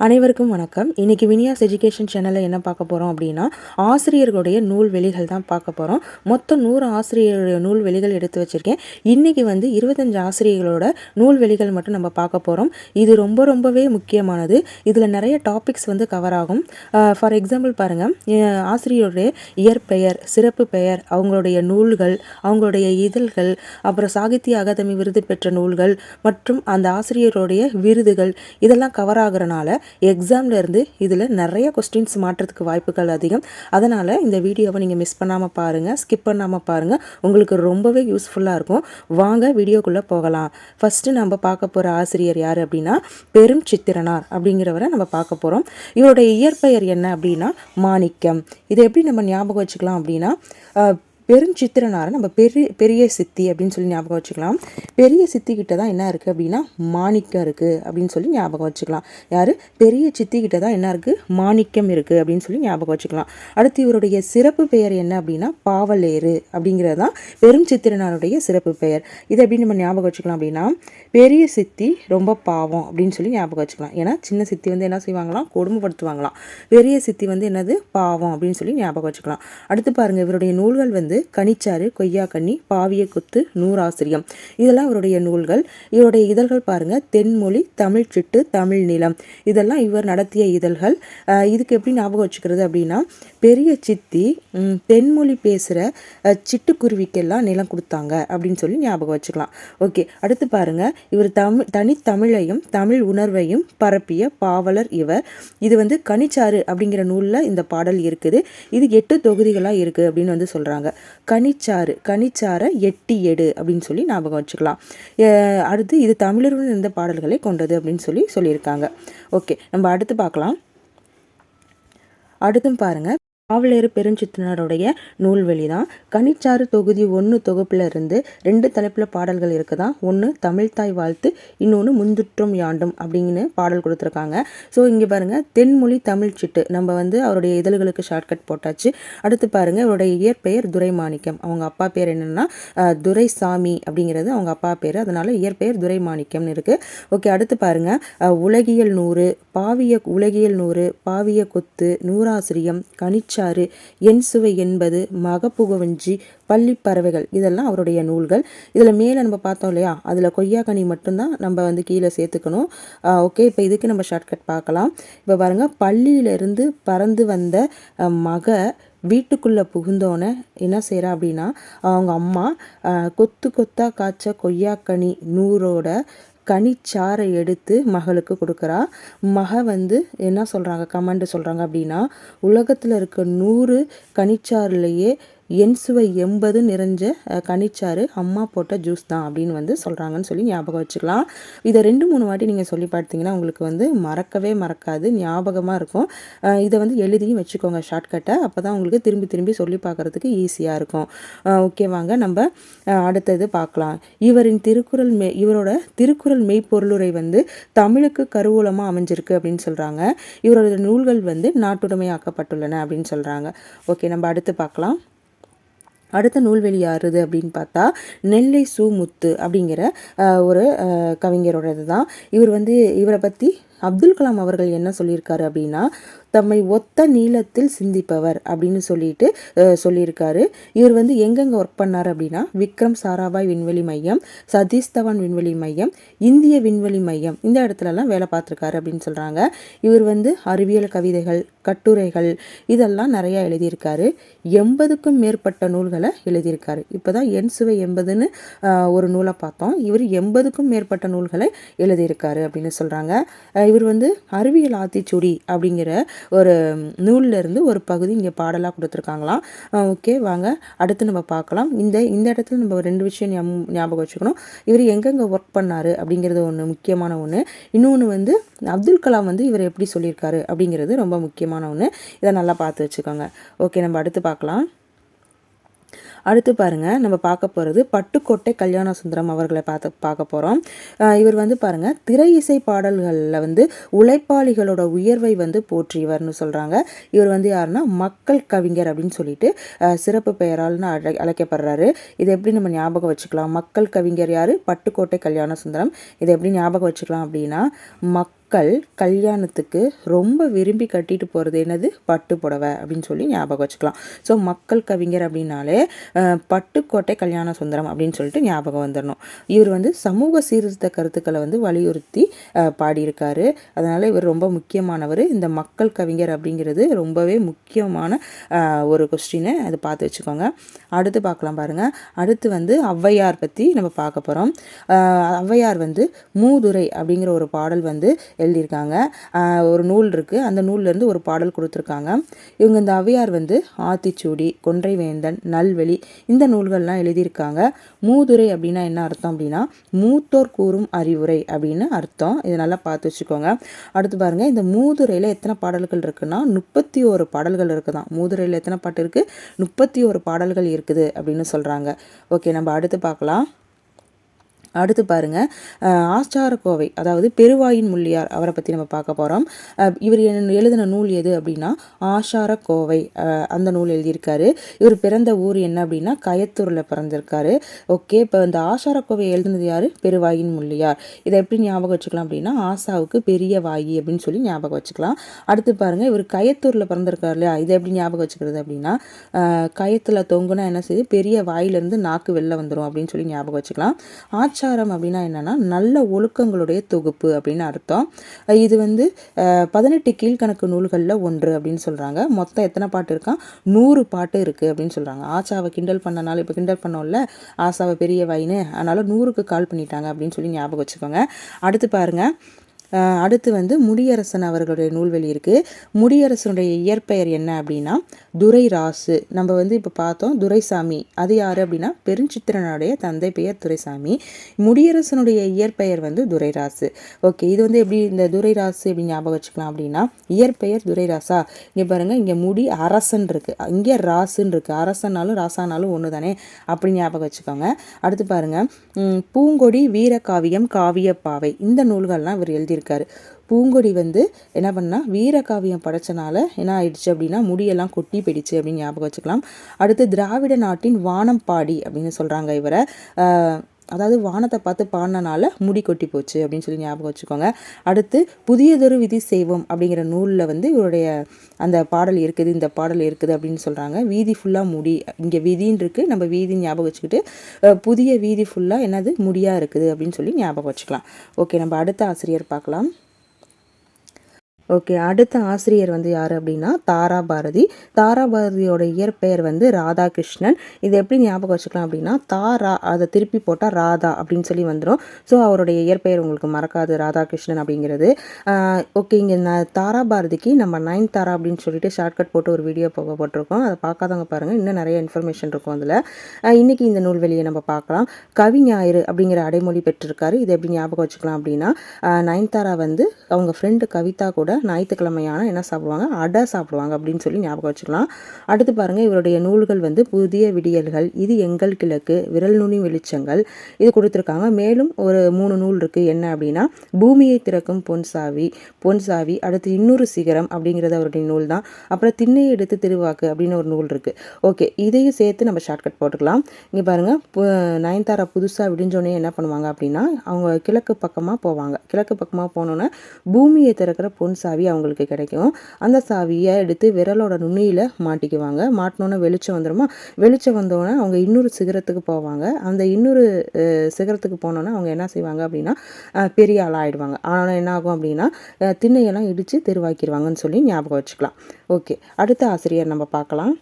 அனைவருக்கும் வணக்கம். இன்றைக்கி வினியாஸ் எஜுகேஷன் சேனலில் என்ன பார்க்க போகிறோம் அப்படின்னா ஆசிரியர்களுடைய நூல் வெளிகள் தான் பார்க்க போகிறோம் மொத்தம் நூறு ஆசிரியருடைய நூல் வெளிகள் எடுத்து வச்சுருக்கேன். இன்றைக்கி வந்து இருபத்தஞ்சு ஆசிரியர்களோட நூல் வெளிகள் மட்டும் நம்ம பார்க்க போகிறோம் இது ரொம்ப ரொம்பவே முக்கியமானது. இதில் நிறைய டாபிக்ஸ் வந்து கவர் ஆகும். ஃபார் எக்ஸாம்பிள் பாருங்கள் ஆசிரியருடைய இயற்பெயர் சிறப்பு பெயர் அவங்களுடைய நூல்கள் அவங்களுடைய இதழ்கள் அப்புறம் சாகித்ய அகாதமி விருது பெற்ற நூல்கள் மற்றும் அந்த ஆசிரியருடைய விருதுகள் இதெல்லாம் கவர் ஆகிறனால எக்ஸாம்ல இருந்து இதில் நிறைய கொஸ்டின்ஸ் மாற்றத்துக்கு வாய்ப்புகள் அதிகம். அதனால் இந்த வீடியோவை நீங்கள் மிஸ் பண்ணாமல் பாருங்கள் ஸ்கிப் பண்ணாமல் பாருங்கள் உங்களுக்கு ரொம்பவே யூஸ்ஃபுல்லாக இருக்கும். வாங்க வீடியோக்குள்ளே போகலாம். ஃபஸ்ட்டு நம்ம பார்க்க போகிற ஆசிரியர் யார் அப்படின்னா பெரும் சித்திரனார் அப்படிங்கிறவரை நம்ம பார்க்க போகிறோம் இவருடைய இயற்பெயர் என்ன அப்படின்னா மாணிக்கம். இதை எப்படி நம்ம ஞாபகம் வச்சுக்கலாம் அப்படின்னா பெருஞ்சித்திரனாரை நம்ம பெரிய பெரிய சித்தி அப்படின்னு சொல்லி ஞாபகம் வச்சுக்கலாம். பெரிய சித்தி கிட்ட தான் என்ன இருக்குது அப்படின்னா மாணிக்கம் இருக்குது அப்படின்னு சொல்லி ஞாபகம் வச்சுக்கலாம். யார்? பெரிய சித்தி கிட்ட தான் என்ன இருக்குது மாணிக்கம் இருக்குது அப்படின்னு சொல்லி ஞாபகம் வச்சுக்கலாம். அடுத்து இவருடைய சிறப்பு பெயர் என்ன அப்படின்னா பாவலேறு அப்படிங்கிறது தான் பெருஞ்சித்திரனாருடைய சிறப்பு பெயர். இதை எப்படி நம்ம ஞாபகம் வச்சுக்கலாம் அப்படின்னா பெரிய சித்தி ரொம்ப பாவம் அப்படின்னு சொல்லி ஞாபகம் வச்சுக்கலாம். ஏன்னா சின்ன சித்தி வந்து என்ன செய்வாங்களாம்? கொடுமைப்படுத்துவாங்களாம். பெரிய சித்தி வந்து என்னது? பாவம் அப்படின்னு சொல்லி ஞாபகம் வச்சுக்கலாம். அடுத்து பாருங்கள் இவருடைய நூல்கள் வந்து கனிச்சாறு கொய்யாக்கண்ணி பாவிய குத்து நூறாசிரியம். இதெல்லாம் இவருடைய நூல்கள். இவருடைய இதழ்கள் பாருங்க. தென்மொழி தமிழ் சிட்டு தமிழ் நிலம். இதெல்லாம் இவர் நடத்திய இதழ்கள். இதுக்கு எப்படி ஞாபகம் வச்சுக்கிறது அப்படின்னா பெரிய சித்தி தென்மொழி பேசுகிற சிட்டுக்குருவிக்கெல்லாம் நிலம் கொடுத்தாங்க அப்படின்னு சொல்லி ஞாபகம் வச்சுக்கலாம். ஓகே அடுத்து பாருங்க. இவர் தமிழ் தனித்தமிழையும் தமிழ் உணர்வையும் பரப்பிய பாவலர் இவர். இது வந்து கனிச்சாறு அப்படிங்கிற நூலில் இந்த பாடல் இருக்குது. இது எட்டு தொகுதிகளாக இருக்குது அப்படின்னு வந்து சொல்கிறாங்க கனிச்சாறு கனிச்சாரை எட்டி எடு அப்படின்னு சொல்லி ஞாபகம் வச்சுக்கலாம். அஹ் அடுத்து இது தமிழருடன் இருந்த பாடல்களை கொண்டது அப்படின்னு சொல்லி சொல்லியிருக்காங்க. ஓகே நம்ம அடுத்து பார்க்கலாம். அடுத்தும் பாருங்க. பாவலேறு பெருஞ்சித்தினாருடைய நூல்வெளி தான் கனிச்சாறு தொகுதி ஒன்று தொகுப்பில் இருந்து ரெண்டு தலைப்பில் பாடல்கள் இருக்குதான். ஒன்று தமிழ்தாய் வாழ்த்து இன்னொன்று முந்துற்றும் யாண்டும் அப்படின்னு பாடல் கொடுத்துருக்காங்க. ஸோ இங்கே பாருங்கள் தென்மொழி தமிழ் சிட்டு நம்ம வந்து அவருடைய இதழ்களுக்கு ஷார்ட்கட் போட்டாச்சு. அடுத்து பாருங்கள் அவருடைய இயற்பெயர் துரைமாணிக்கம். அவங்க அப்பா பேர் என்னென்னா துரைசாமி அப்படிங்கிறது அவங்க அப்பா பேர். அதனால் இயற்பெயர் துரைமாணிக்கம்னு இருக்குது ஓகே அடுத்து பாருங்கள் உலகியல் நூறு பாவிய உலகியல் நூறு பாவிய கொத்து நூறாசிரியம் கனிச்சாறு என் சுவை என்பது மகப்புகவஞ்சி பள்ளி பறவைகள். இதெல்லாம் அவருடைய நூல்கள். இதில் மேலே நம்ம பார்த்தோம் இல்லையா? அதில் கொய்யாக்கனி மட்டும்தான் நம்ம வந்து கீழே சேர்த்துக்கணும். ஓகே இப்போ இதுக்கு நம்ம ஷார்ட்கட் பார்க்கலாம். இப்போ பாருங்கள் பள்ளியிலிருந்து பறந்து வந்த மக வீட்டுக்குள்ளே புகுந்தோன்னே என்ன செய்கிறா அப்படின்னா அவங்க அம்மா கொத்து கொத்தாக காய்ச்ச கொய்யாக்கனி நூறோட கனிச்சாறை எடுத்து மகளுக்கு கொடுக்குறா. மக வந்து என்ன சொல்கிறாங்க கமெண்ட் சொல்கிறாங்க அப்படின்னா உலகத்தில் இருக்க நூறு கனிச்சாறுலேயே என் சுவை எண்பது நிறைஞ்ச கனிச்சாறு அம்மா போட்ட ஜூஸ் தான் அப்படின்னு வந்து சொல்கிறாங்கன்னு சொல்லி ஞாபகம் வச்சுக்கலாம். இதை ரெண்டு மூணு வாட்டி நீங்கள் சொல்லி பார்த்தீங்கன்னா உங்களுக்கு வந்து மறக்கவே மறக்காது ஞாபகமாக இருக்கும். இதை வந்து எழுதியும் வச்சுக்கோங்க ஷார்ட்கட்டை அப்போ தான் உங்களுக்கு திரும்பி திரும்பி சொல்லி பார்க்குறதுக்கு ஈஸியாக இருக்கும். ஓகே வாங்க நம்ம அடுத்தது பார்க்கலாம். இவரின் திருக்குறள் மெ இவரோட திருக்குறள் மெய்ப்பொருளுரை வந்து தமிழுக்கு கருவூலமாக அமைஞ்சிருக்கு அப்படின்னு சொல்கிறாங்க இவரோட நூல்கள் வந்து நாட்டுடைமையாக்கப்பட்டுள்ளன அப்படின்னு சொல்கிறாங்க ஓகே நம்ம அடுத்து பார்க்கலாம். அடுத்த நூல்வெளி யாருது அப்படின்னு பார்த்தா நெல்லை சுமுத்து அப்படிங்கிற ஒரு கவிஞரோடது தான் இவர் வந்து இவரை பற்றி அப்துல் கலாம் அவர்கள் என்ன சொல்லியிருக்காரு அப்படின்னா தம்மை ஒத்த நீளத்தில் சிந்திப்பவர் அப்படின்னு சொல்லிட்டு சொல்லியிருக்காரு. இவர் வந்து எங்கெங்கே ஒர்க் பண்ணார் அப்படின்னா விக்ரம் சாராபாய் விண்வெளி மையம் சதீஷ் தவான் விண்வெளி மையம் இந்திய விண்வெளி மையம் இந்த இடத்துலலாம் வேலை பார்த்துருக்காரு அப்படின்னு சொல்கிறாங்க இவர் வந்து அறிவியல் கவிதைகள் கட்டுரைகள் இதெல்லாம் நிறையா எழுதியிருக்காரு. எண்பதுக்கும் மேற்பட்ட நூல்களை எழுதியிருக்காரு. இப்போ தான் என் சுவை எண்பதுன்னு ஒரு நூலை பார்த்தோம். இவர் எண்பதுக்கும் மேற்பட்ட நூல்களை எழுதியிருக்காரு அப்படின்னு சொல்கிறாங்க இவர் வந்து அறிவியல் ஆத்திச்சூடி அப்படிங்கிற ஒரு நூல்லேருந்து ஒரு பகுதி இங்கே பாடலாக கொடுத்துருக்காங்களாம். ஓகே வாங்க அடுத்து நம்ம பார்க்கலாம். இந்த இந்த இடத்துல நம்ம ரெண்டு விஷயம் ஞாபகம் வச்சுக்கணும். இவர் எங்கெங்கே ஒர்க் பண்ணார் அப்படிங்கிறது ஒன்று முக்கியமான ஒன்று இன்னொன்று வந்து அப்துல் கலாம் வந்து இவர் எப்படி சொல்லியிருக்காரு அப்படிங்கிறது ரொம்ப முக்கியமான ஒன்று இதை நல்லா பார்த்து வச்சுக்கோங்க. ஓகே நம்ம அடுத்து பார்க்கலாம். அடுத்து பாருங்க நம்ம பார்க்க போகிறது பட்டுக்கோட்டை கல்யாண சுந்தரம் அவர்களை பார்த்து பார்க்க போகிறோம் இவர் வந்து பாருங்க திரை இசை பாடல்களில் வந்து உழைப்பாளிகளோட உயர்வை வந்து போற்றியவர்னு சொல்கிறாங்க இவர் வந்து யாருன்னா மக்கள் கவிஞர் அப்படின்னு சொல்லிட்டு சிறப்பு பெயரால்னு அழை அழைக்கப்படுறாரு. இதை எப்படி நம்ம ஞாபகம் வச்சுக்கலாம்? மக்கள் கவிஞர் யார்? பட்டுக்கோட்டை கல்யாண சுந்தரம். இதை எப்படி ஞாபகம் வச்சுக்கலாம் அப்படின்னா மக் மக்கள் கல்யாணத்துக்கு ரொம்ப விரும்பி கட்டிட்டு போகிறது என்னது? பட்டு புடவை அப்படின்னு சொல்லி ஞாபகம் வச்சுக்கலாம். ஸோ மக்கள் கவிஞர் அப்படின்னாலே பட்டுக்கோட்டை கல்யாண சுந்தரம் அப்படின்னு சொல்லிட்டு ஞாபகம் வந்துடணும் இவர் வந்து சமூக சீர்திருத்த கருத்துக்களை வந்து வலியுறுத்தி பாடியிருக்காரு. அதனால் இவர் ரொம்ப முக்கியமானவர். இந்த மக்கள் கவிஞர் அப்படிங்கிறது ரொம்பவே முக்கியமான ஒரு கொஸ்டினை அதை பார்த்து வச்சுக்கோங்க. அடுத்து பார்க்கலாம் பாருங்கள் அடுத்து வந்து ஔவையார் பற்றி நம்ம பார்க்க போகிறோம் ஔவையார் வந்து மூதுரை அப்படிங்கிற ஒரு பாடல் வந்து எழுதியிருக்காங்க. ஒரு நூல் இருக்குது அந்த நூல்லேருந்து ஒரு பாடல் கொடுத்துருக்காங்க. இவங்க இந்த அவையார் வந்து ஆத்திச்சூடி கொன்றைவேந்தன் நல்வெளி இந்த நூல்கள்லாம் எழுதியிருக்காங்க. மூதுரை அப்படின்னா என்ன அர்த்தம் அப்படின்னா மூத்தோர் கூறும் அறிவுரை அப்படின்னு அர்த்தம். இதை நல்லா பார்த்து வச்சுக்கோங்க. அடுத்து பாருங்கள் இந்த மூதுரையில் எத்தனை பாடல்கள் இருக்குன்னா முப்பத்தி ஒரு பாடல்கள் இருக்குதான். மூதுரையில் எத்தனை பாட்டு இருக்குது முப்பத்தி ஒரு பாடல்கள் இருக்குது அப்படின்னு சொல்கிறாங்க ஓகே நம்ம அடுத்து பார்க்கலாம். அடுத்து பாருங்கள் ஆச்சாரக்கோவை அதாவது பெருவாயின் முள்ளியார் அவரை பற்றி நம்ம பார்க்க போகிறோம் இவர் எழுதின நூல் எது அப்படின்னா ஆஷாரக்கோவை அந்த நூல் எழுதியிருக்காரு. இவர் பிறந்த ஊர் என்ன அப்படின்னா கயத்தூரில் பிறந்திருக்காரு. ஓகே இப்போ இந்த ஆஷாரக்கோவை எழுதினது யார்? பெருவாயின் முள்ளியார். இதை எப்படி ஞாபகம் வச்சுக்கலாம் அப்படின்னா ஆசாவுக்கு பெரிய வாயி அப்படின்னு சொல்லி ஞாபகம் வச்சுக்கலாம். அடுத்து பாருங்கள் இவர் கயத்தூரில் பிறந்திருக்காரு இல்லையா? இதை எப்படி ஞாபகம் வச்சுக்கிறது அப்படின்னா கயத்தில் தொங்குனா என்ன செய்யுது பெரிய வாயிலேருந்து நாக்கு வெளில வந்துடும் அப்படின்னு சொல்லி ஞாபகம் வச்சுக்கலாம். ஆச்சா ஆச்சாரம் அப்படின்னா என்னென்னா நல்ல ஒழுக்கங்களுடைய தொகுப்பு அப்படின்னு அர்த்தம். இது வந்து பதினெட்டு கீழ்கணக்கு நூல்களில் ஒன்று அப்படின்னு சொல்கிறாங்க மொத்தம் எத்தனை பாட்டு இருக்கா? நூறு பாட்டு இருக்குது அப்படின்னு சொல்கிறாங்க ஆச்சாவை கிண்டல் பண்ணனால இப்போ கிண்டல் பண்ணோம்ல ஆசாவை பெரிய வைனு அதனால் நூறுக்கு கால் பண்ணிட்டாங்க அப்படின்னு சொல்லி ஞாபகம் வச்சுக்கோங்க. அடுத்து பாருங்கள் அடுத்து வந்து முடியரசன் அவர்களுடைய நூல்வெளி இருக்குது முடியரசனுடைய இயற்பெயர் என்ன அப்படின்னா துரை ராசு நம்ம வந்து இப்போ பார்த்தோம் துரைசாமி. அது யார் அப்படின்னா பெருஞ்சித்திரனுடைய தந்தை பெயர் துரைசாமி. முடியரசனுடைய இயற்பெயர் வந்து துரைராசு. ஓகே இது வந்து எப்படி இந்த துரைராசு எப்படி ஞாபகம் வச்சுக்கலாம் அப்படின்னா இயற்பெயர் துரைராசா. இங்கே பாருங்கள் இங்கே முடி அரசன் இருக்குது இங்கே ராசுன்னு இருக்குது அரசனாலும் ராசானாலும் ஒன்று தானே அப்படி ஞாபகம் வச்சுக்கோங்க. அடுத்து பாருங்கள் பூங்கொடி வீரகாவியம் காவியப்பாவை. இந்த நூல்கள்லாம் இவர் எழுதியிருக்காரு. இருக்காரு பூங்கொடி வந்து என்ன பண்ணால் வீரகாவியம் படைச்சனால என்ன ஆயிடுச்சு அப்படின்னா முடியெல்லாம் கொட்டி போயிடுச்சு அப்படின்னு ஞாபகம் வச்சுக்கலாம். அடுத்து திராவிட நாட்டின் வானம் பாடி அப்படின்னு சொல்கிறாங்க இவரை. அதாவது வானத்தை பார்த்து பாடினனால முடி கொட்டி போச்சு அப்படின்னு சொல்லி ஞாபகம் வச்சுக்கோங்க. அடுத்து புதியதொரு விதி செய்வோம் அப்படிங்கிற நூலில் வந்து இவருடைய அந்த பாடல் இருக்குது இந்த பாடல் இருக்குது அப்படின்னு சொல்கிறாங்க வீதி ஃபுல்லாக முடி. இங்கே வீதின்னு இருக்குது நம்ம வீதி ஞாபகம் வச்சுக்கிட்டு புதிய வீதி ஃபுல்லாக என்னது? முடியாக இருக்குது அப்படின்னு சொல்லி ஞாபகம் வச்சுக்கலாம். ஓகே நம்ம அடுத்த ஆசிரியர் பார்க்கலாம். ஓகே அடுத்த ஆசிரியர் வந்து யார் அப்படின்னா தாரா பாரதி. தாரா பாரதியோட இயற்பெயர் வந்து ராதாகிருஷ்ணன். இதை எப்படி ஞாபகம் வச்சுக்கலாம் அப்படின்னா தாரா அதை திருப்பி போட்டால் ராதா அப்படின்னு சொல்லி வந்துடும் ஸோ அவருடைய இயற்பெயர் உங்களுக்கு மறக்காது ராதாகிருஷ்ணன் அப்படிங்கிறது. ஓகே இங்கே நான் தாரா பாரதிக்கு நம்ம நைன் தாரா அப்படின்னு சொல்லிட்டு ஷார்ட்கட் போட்டு ஒரு வீடியோ போக போட்டிருக்கோம். அதை பார்க்காதவங்க பாருங்கள் இன்னும் நிறைய இன்ஃபர்மேஷன் இருக்கும் அதில். இன்றைக்கி இந்த நூல்வெளியை நம்ம பார்க்கலாம். கவி ஞாயிறு அப்படிங்கிற அடைமொழி பெற்றிருக்காரு. இதை எப்படி ஞாபகம் வச்சுக்கலாம் அப்படின்னா நயன்தாரா வந்து அவங்க ஃப்ரெண்டு கவிதா கூட ஞாயிற்றுக்கிழமையான என்ன சாப்பிடுவாங்க? அடை சாப்பிடுவாங்க அப்படின்னு சொல்லி ஞாபகம் வச்சுக்கலாம். அடுத்து பாருங்கள் இவருடைய நூல்கள் வந்து புதிய விடியல்கள் இது எங்கள் கிழக்கு விரல் நுனி வெளிச்சங்கள் இது கொடுத்துருக்காங்க. மேலும் ஒரு மூணு நூல் இருக்குது என்ன அப்படின்னா பூமியை திறக்கும் பொன்சாவி பொன்சாவி அடுத்து இன்னொரு சிகரம் அப்படிங்கிறது அவருடைய நூல் தான். அப்புறம் திண்ணை எடுத்து திருவாக்கு அப்படின்னு ஒரு நூல் இருக்குது ஓகே இதையும் சேர்த்து நம்ம ஷார்ட்கட் போட்டுக்கலாம். இங்கே பாருங்கள் நயன்தாரா புதுசாக விடிஞ்சோடனே என்ன பண்ணுவாங்க அப்படின்னா அவங்க கிழக்கு பக்கமாக போவாங்க. கிழக்கு பக்கமாக போனோன்னே பூமியை திறக்கிற பொன்சாவி சாவி அவங்களுக்கு கிடைக்கும். அந்த சாவியை எடுத்து விரலோட நுண்ணியில் மாட்டிக்குவாங்க. மாட்டினோன்னே வெளிச்சம் வந்துடுமா வெளிச்சம் வந்தோடனே அவங்க இன்னொரு சிகரத்துக்கு போவாங்க. அந்த இன்னொரு சிகரத்துக்கு போனோன்னே அவங்க என்ன செய்வாங்க அப்படின்னா பெரிய ஆளாக ஆகிடுவாங்க ஆனால் என்ன ஆகும் அப்படின்னா திண்ணையெல்லாம் இடித்து தெருவாக்கிடுவாங்கன்னு சொல்லி ஞாபகம் வச்சுக்கலாம். ஓகே. அடுத்த ஆசிரியர் நம்ம பார்க்கலாம்.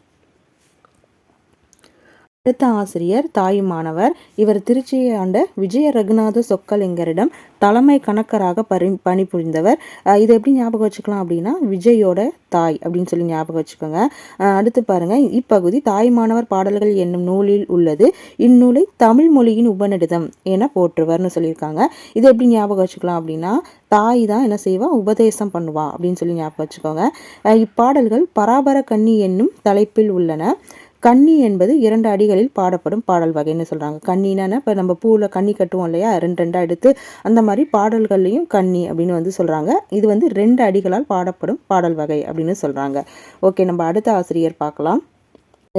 அடுத்த ஆசிரியர் தாயுமானவர் இவர் திருச்சியை ஆண்ட விஜய ரகுநாத சொக்கலிங்கரிடம் தலைமை கணக்கராக பரி பணிபுரிந்தவர். இதை எப்படி ஞாபகம் வச்சுக்கலாம் அப்படின்னா விஜயோட தாய் அப்படின்னு சொல்லி ஞாபகம் வச்சுக்கோங்க. அடுத்து பாருங்க. இப்பகுதி தாய்மானவர் பாடல்கள் என்னும் நூலில் உள்ளது. இந்நூலை தமிழ் மொழியின் உபநிடதம் என போற்றுவர்னு சொல்லியிருக்காங்க. இதை எப்படி ஞாபகம் வச்சுக்கலாம் அப்படின்னா தாய் தான் என்ன செய்வா? உபதேசம் பண்ணுவா அப்படின்னு சொல்லி ஞாபகம் வச்சுக்கோங்க. இப்பாடல்கள் பராபர கன்னி என்னும் தலைப்பில் உள்ளன. கன்னி என்பது இரண்டு அடிகளில் பாடப்படும் பாடல் வகைன்னு சொல்கிறாங்க கன்னினா இப்போ நம்ம பூவில் கன்னி கட்டுவோம் இல்லையா? ரெண்டு ரெண்டாக எடுத்து அந்த மாதிரி பாடல்கள்லையும் கன்னி அப்படின்னு வந்து சொல்கிறாங்க இது வந்து ரெண்டு அடிகளால் பாடப்படும் பாடல் வகை அப்படின்னு சொல்கிறாங்க ஓகே நம்ம அடுத்த ஆசிரியர் பார்க்கலாம்.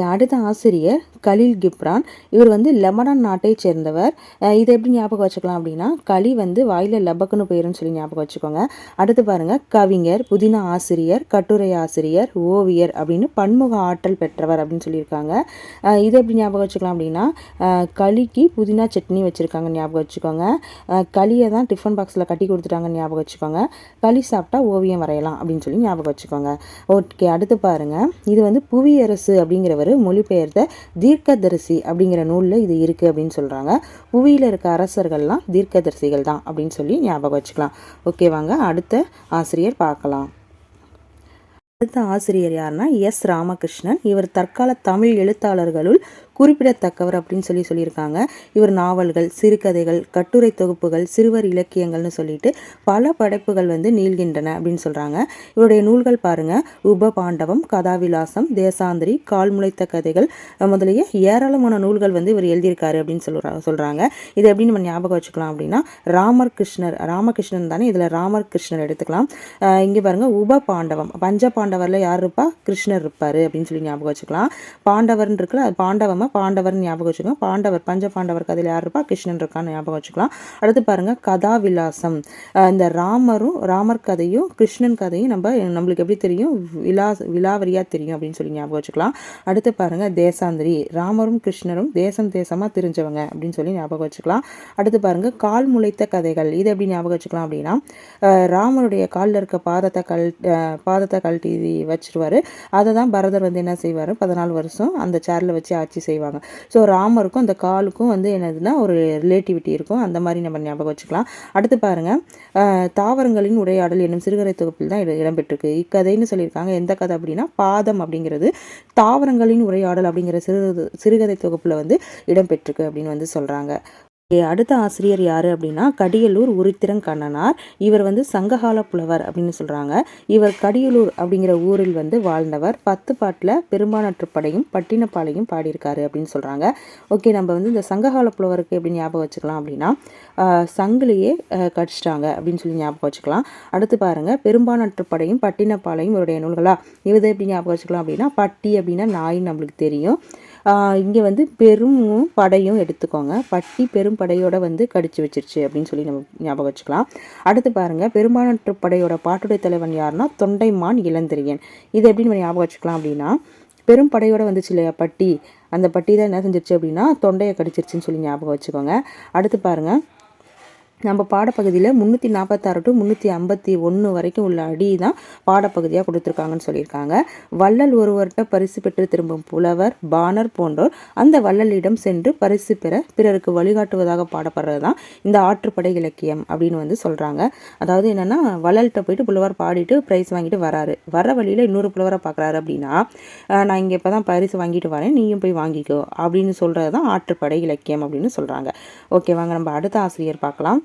அடுத்த ஆசிரியர் கலீல் கிப்ரான். இவர் வந்து லெபனான் நாட்டை சேர்ந்தவர். இதை எப்படி ஞாபகம் வச்சுக்கலாம் அப்படின்னா களி வந்து வாயில லபக்குன்னு போயிருன்னு சொல்லி ஞாபகம் வச்சுக்கோங்க. அடுத்து பாருங்க கவிஞர் புதினா ஆசிரியர் கட்டுரை ஆசிரியர் ஓவியர் அப்படின்னு பன்முக ஆற்றல் பெற்றவர் அப்படின்னு சொல்லியிருக்காங்க. இதை எப்படி ஞாபகம் வச்சுக்கலாம் அப்படின்னா களிக்கு புதினா சட்னி வச்சுருக்காங்க ஞாபகம் வச்சுக்கோங்க. களியை தான் டிஃபன் பாக்ஸில் கட்டி கொடுத்துட்டாங்கன்னு ஞாபகம் வச்சுக்கோங்க. களி சாப்பிட்டா ஓவியம் வரையலாம் அப்படின்னு சொல்லி ஞாபகம் வச்சுக்கோங்க. ஓகே அடுத்து பாருங்க. இது வந்து புவியரசு அப்படிங்கிறவர் மொழிபெயர்த்த தீர்க்கதரிசி அப்படிங்கிற நூலில் இது இருக்குது அப்படின்னு சொல்கிறாங்க புவியில் இருக்க அரசர்கள்லாம் தீர்க்கதரிசிகள் தான் அப்படின்னு சொல்லி ஞாபகம் வச்சுக்கலாம். ஓகே வாங்க. அடுத்த ஆசிரியர் பார்க்கலாம். அடுத்த ஆசிரியர் யாருன்னா எஸ் ராமகிருஷ்ணன். இவர் தற்கால தமிழ் எழுத்தாளர்களுள் குறிப்பிடத்தக்கவர் அப்படின்னு சொல்லி சொல்லியிருக்காங்க. இவர் நாவல்கள் சிறுகதைகள் கட்டுரை தொகுப்புகள் சிறுவர் இலக்கியங்கள்னு சொல்லிட்டு பல படைப்புகள் வந்து நீள்கின்றன அப்படின்னு சொல்கிறாங்க இவருடைய நூல்கள் பாருங்கள் உப பாண்டவம் கதாவிலாசம் தேசாந்திரி கால் முளைத்த கதைகள் முதலிய ஏராளமான நூல்கள் வந்து இவர் எழுதியிருக்காரு அப்படின்னு சொல்கிறா சொல்கிறாங்க இது எப்படி நம்ம ஞாபகம் வச்சுக்கலாம் அப்படின்னா ராமர் கிருஷ்ணர் ராமகிருஷ்ணன் தானே இதில் ராமர் கிருஷ்ணர் எடுத்துக்கலாம். இங்கே பாருங்கள் உப பாண்டவம். பஞ்ச பாண்டவரில் யார் இருப்பா? கிருஷ்ணர் இருப்பார் அப்படின்னு சொல்லி ஞாபகம் வச்சுக்கலாம். பாண்டவர்னு இருக்குல்ல பாண்டவம் பாண்டவமா பாண்டவர்னு ஞாபகம் வச்சுக்கோங்க. பாண்டவர் பஞ்ச பாண்டவர் கதையில் யார் இருப்பா? கிருஷ்ணன் இருக்கான்னு ஞாபகம் வச்சுக்கலாம். அடுத்து பாருங்கள் கதாவிலாசம். இந்த ராமரும் ராமர் கதையும் கிருஷ்ணன் கதையும் நம்ம நம்மளுக்கு எப்படி தெரியும்? விலா விலாவரியாக தெரியும் அப்படின்னு சொல்லி ஞாபகம் வச்சுக்கலாம். அடுத்து பாருங்க தேசாந்திரி. ராமரும் கிருஷ்ணரும் தேசம் தேசமாக தெரிஞ்சவங்க அப்படின்னு சொல்லி ஞாபகம் வச்சுக்கலாம். அடுத்து பாருங்க கால் முளைத்த கதைகள். இது எப்படி ஞாபகம் வச்சுக்கலாம் அப்படின்னா ராமருடைய காலில் இருக்க பாதத்தை கல் பாதத்தை கழட்டி வச்சிருவாரு. அதை தான் பரதர் வந்து என்ன செய்வார்? பதினாலு வருஷம் அந்த சேரில் வச்சு ஆட்சி செய்வாங்க. ஸோ ராமருக்கும் அந்த காலுக்கும் வந்து என்னதுன்னா ஒரு ரிலேட்டிவிட்டி இருக்கும். அந்த மாதிரி நம்ம ஞாபகம் வச்சுக்கலாம். அடுத்து பாருங்க. தாவரங்களின் உரையாடல் என்னும் சிறுகதை தொகுப்பில் தான் இடம் இடம்பெற்றிருக்கு. இக்கதைன்னு சொல்லியிருக்காங்க. எந்த கதை அப்படின்னா பாதம் அப்படிங்கிறது தாவரங்களின் உரையாடல் அப்படிங்கிற சிறு சிறுகதை தொகுப்பில் வந்து இடம்பெற்றிருக்கு அப்படின்னு வந்து சொல்கிறாங்க அடுத்த ஆசிரியர் யார் அப்படின்னா கடியலூர் உருத்திரங்கண்ணனார். இவர் வந்து சங்ககால புலவர் அப்படின்னு சொல்கிறாங்க இவர் கடியலூர் அப்படிங்கிற ஊரில் வந்து வாழ்ந்தவர். பத்து பாட்டில் பெரும்பாலாற்றுப்படையும் பட்டினப்பாளையும் பாடியிருக்காரு அப்படின்னு சொல்கிறாங்க ஓகே நம்ம வந்து இந்த சங்ககால புலவருக்கு எப்படி ஞாபகம் வச்சுக்கலாம் அப்படின்னா ஆஹ் சங்கிலியே கடிச்சிட்டாங்க அப்படின்னு சொல்லி ஞாபகம் வச்சுக்கலாம். அடுத்து பாருங்கள் பெரும்பாலாற்றுப்படையும் பட்டினப்பாளையும் இவருடைய நூல்களா? இவதை எப்படி ஞாபகம் வச்சுக்கலாம் அப்படின்னா பட்டி அப்படின்னா நாயின்னு நம்மளுக்கு தெரியும். இங்கே வந்து பெரும் படையும் எடுத்துக்கோங்க. பட்டி பெரும் படையோட வந்து கடிச்சு வச்சிருச்சு அப்படின்னு சொல்லி நம்ம ஞாபகம் வச்சுக்கலாம். அடுத்து பாருங்கள் பெரும்பான்மற்ற படையோட பாட்டுடைய தலைவன் யாருன்னா தொண்டைமான் இளந்திரியன். இது எப்படி நம்ம ஞாபகம் வச்சுக்கலாம் அப்படின்னா பெரும் படையோட வந்துச்சு இல்லையா பட்டி. அந்த பட்டி தான் என்ன செஞ்சிருச்சு அப்படின்னா தொண்டையை கடிச்சிருச்சுன்னு சொல்லி ஞாபகம் வச்சுக்கோங்க. அடுத்து பாருங்கள் நம்ம பாடப்பகுதியில் முந்நூற்றி நாற்பத்தாறு டு முந்நூற்றி ஐம்பத்தி ஒன்று வரைக்கும் உள்ள அடி தான் பாடப்பகுதியாக கொடுத்துருக்காங்கன்னு சொல்லியிருக்காங்க. வள்ளல் ஒருவர்கிட்ட பரிசு பெற்று திரும்பும் புலவர் பானர் போன்றோர் அந்த வள்ளலிடம் சென்று பரிசு பெற பிறருக்கு வழிகாட்டுவதாக பாடப்படுறது தான் இந்த ஆற்றுப்படை இலக்கியம் அப்படின்னு வந்து சொல்கிறாங்க அதாவது என்னென்னா வள்ளல்கிட்ட போயிட்டு புலவர் பாடிட்டு ப்ரைஸ் வாங்கிட்டு வராரு. வர வழியில் இன்னொரு புலவரை பார்க்குறாரு அப்படின்னா நான் இங்கே இப்போ தான் பரிசு வாங்கிட்டு வரேன் நீயும் போய் வாங்கிக்கோ அப்படின்னு சொல்கிறது தான் ஆற்றுப்படை இலக்கியம் அப்படின்னு சொல்கிறாங்க ஓகே வாங்க நம்ம அடுத்த ஆசிரியர் பார்க்கலாம்.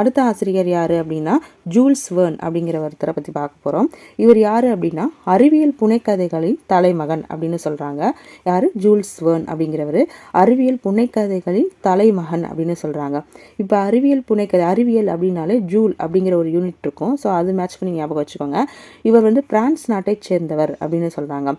அடுத்த ஆசிரியர் யார் அப்படின்னா ஜூல்ஸ் வேர்ன் அப்படிங்கிற ஒருத்தரை பற்றி பார்க்க போகிறோம் இவர் யார் அப்படின்னா அறிவியல் புனைக்கதைகளின் தலைமகன் அப்படின்னு சொல்கிறாங்க யார்? ஜூல்ஸ் வேர்ன் அப்படிங்கிறவர். அறிவியல் புனைக்கதைகளின் தலைமகன் அப்படின்னு சொல்கிறாங்க இப்போ அறிவியல் புனைக்கதை அறிவியல் அப்படின்னாலே ஜூல் அப்படிங்கிற ஒரு யூனிட் இருக்கும். ஸோ அது மேட்ச் பண்ணி ஞாபகம் வச்சுக்கோங்க. இவர் வந்து பிரான்ஸ் நாட்டை சேர்ந்தவர் அப்படின்னு சொல்கிறாங்க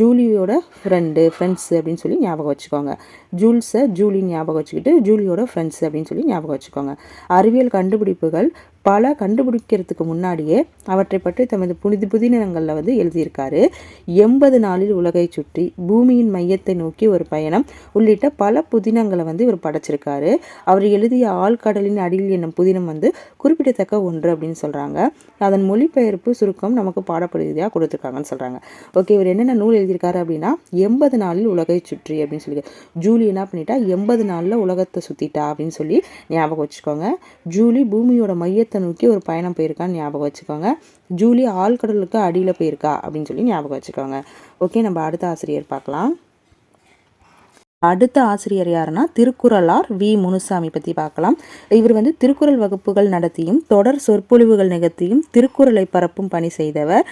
ஜூலியோட ஃப்ரெண்டு ஃப்ரெண்ட்ஸ் அப்படின்னு சொல்லி ஞாபகம் வச்சுக்கோங்க. ஜூல்ஸை ஜூலி ஞாபகம் வச்சுக்கிட்டு ஜூலியோட ஃப்ரெண்ட்ஸ் அப்படின்னு சொல்லி ஞாபகம் வச்சுக்கோங்க. அறிவியல் கண்டுபிடிப்புகள் பல கண்டுபிடிக்கிறதுக்கு முன்னாடியே அவற்றை பற்றி தமது புனித புதினங்களில் வந்து எழுதியிருக்காரு. எண்பது நாளில் உலகை சுற்றி பூமியின் மையத்தை நோக்கி ஒரு பயணம் உள்ளிட்ட பல புதினங்களை வந்து இவர் படைச்சிருக்காரு. அவர் எழுதிய ஆழ்கடலின் அடியில் என்னும் புதினம் வந்து குறிப்பிடத்தக்க ஒன்று அப்படின்னு சொல்கிறாங்க அதன் மொழிபெயர்ப்பு சுருக்கம் நமக்கு பாடப்படுதியாக கொடுத்துருக்காங்கன்னு சொல்கிறாங்க ஓகே இவர் என்னென்ன நூல் எழுதியிருக்காரு அப்படின்னா எண்பது நாளில் உலகை சுற்றி அப்படின்னு சொல்லி ஜூலி என்ன பண்ணிட்டா எண்பது நாளில் உலகத்தை சுற்றிட்டா அப்படின்னு சொல்லி ஞாபகம் வச்சுக்கோங்க. ஜூலி பூமியோட மையத்தை நோக்கி ஒரு பயணம் போயிருக்கான்னு ஞாபகம் வச்சுக்கோங்க. ஜூலி ஆழ்கடலுக்கு அடியில் போயிருக்கா அப்படின்னு சொல்லி ஞாபகம் வச்சுக்கோங்க. ஓகே நம்ம அடுத்த ஆசிரியர் பார்க்கலாம். அடுத்த ஆசிரியர் யாருன்னா திருக்குறளார் வி. முனுசாமி பற்றி பார்க்கலாம். இவர் வந்து திருக்குறள் வகுப்புகள் நடத்தியும் தொடர் சொற்பொழிவுகள் நிகழ்த்தியும் திருக்குறளை பரப்பும் பணி செய்தவர்.